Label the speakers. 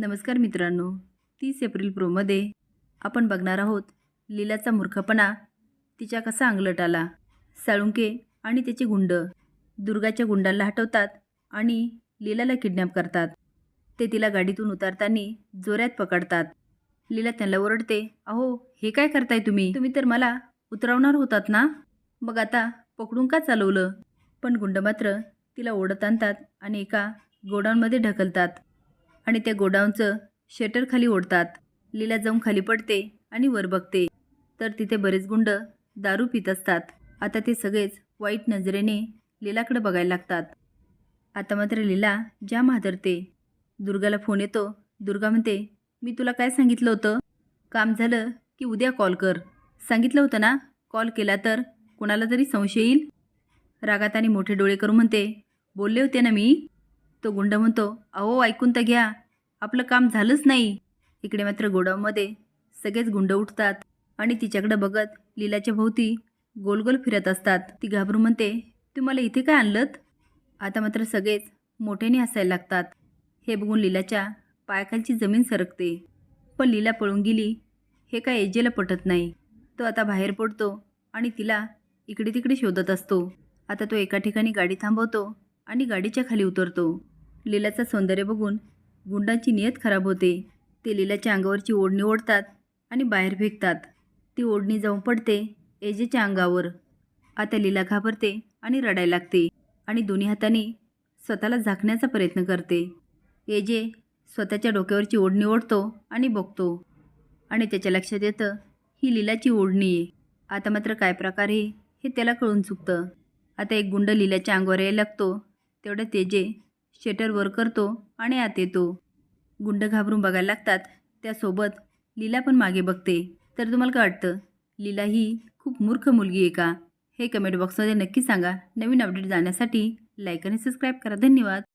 Speaker 1: नमस्कार मित्रांनो तीस एप्रिल प्रोमध्ये आपण बघणार आहोत लीलाचा मूर्खपणा तिच्या कसा अंगलट आला साळुंके आणि त्याचे गुंड दुर्गाच्या गुंडांना हटवतात आणि लीलाला किडनॅप करतात. ते तिला गाडीतून उतारताना जोऱ्यात पकडतात. लीला त्यांना ओरडते अहो हे काय करताय तुम्ही? तुम्ही तर मला उतरवणार होतात ना? मग आता पकडून का चालवलं? पण गुंड मात्र तिला ओढत आणतात आणि एका गोडाऊनमध्ये ढकलतात. आणि त्या गोडाऊनचं शटर खाली ओढतात. लीला जाऊन खाली पडते आणि वर बघते. तर तिथे बरेच गुंड दारू पित असतात. आता ते सगळेच वाईट नजरेने लीलाकडे बघायला लागतात. आता मात्र लीला जाम हादरते. दुर्गाला फोन येतो. दुर्गा म्हणते मी तुला काय सांगितलं होतं? काम झालं की उद्या कॉल कर. सांगितलं होतं ना? कॉल केला तर कोणाला तरी संशय येईल? रागात आणि मोठे डोळे करून म्हणते बोलले होते ना मी? तो गुंड म्हणतो अहो ऐकून तर घ्या. आपलं काम झालंच नाही. इकडे मात्र गोडाऊनमध्ये सगळेच गुंड उठतात आणि तिच्याकडे बघत लीलाच्या भोवती गोल गोल फिरत असतात. ती घाबरून म्हणते तुम्हाला इथे काय आणलं आता मात्र सगळेच मोठ्याने हसायला लागतात. हे बघून लीलाच्या पायाखालची जमीन सरकते. पण लीला पळून गेली. हे काय एजेला पटत नाही. तो आता बाहेर पडतो आणि तिला इकडे तिकडे शोधत असतो. आता तो एका ठिकाणी गाडी थांबवतो आणि गाडीच्या खाली उतरतो. लीलाचं सौंदर्य बघून गुंडांची नियत खराब होते. ते लीलाच्या अंगावरची ओढणी ओढतात आणि बाहेर फेकतात. ती ओढणी जाऊन पडते एजेच्या अंगावर. आता लीला घाबरते आणि रडायला लागते आणि दोन्ही हाताने स्वतःला झाकण्याचा प्रयत्न करते. एजे स्वतःच्या डोक्यावरची ओढणी ओढतो आणि बघतो. आणि त्याच्या लक्षात येतं ही लीलाची ओढणी आहे. आता मात्र काय प्रकार आहे हे त्याला कळून चुकतं. आता एक गुंड लीलाच्या अंगावर यायला लागतो. तेवढं तेजे शटर वर करतो आणि आत येतो. गुंड घाबरून बघायला लागतात. त्यासोबत लीला पण मागे बघते. तर तुम्हाला काय वाटतं? लीला ही खूप मूर्ख मुलगी आहे का? हे कमेंट बॉक्समध्ये नक्की सांगा. नवीन अपडेट जाण्यासाठी लाईक आणि सबस्क्राईब करा. धन्यवाद.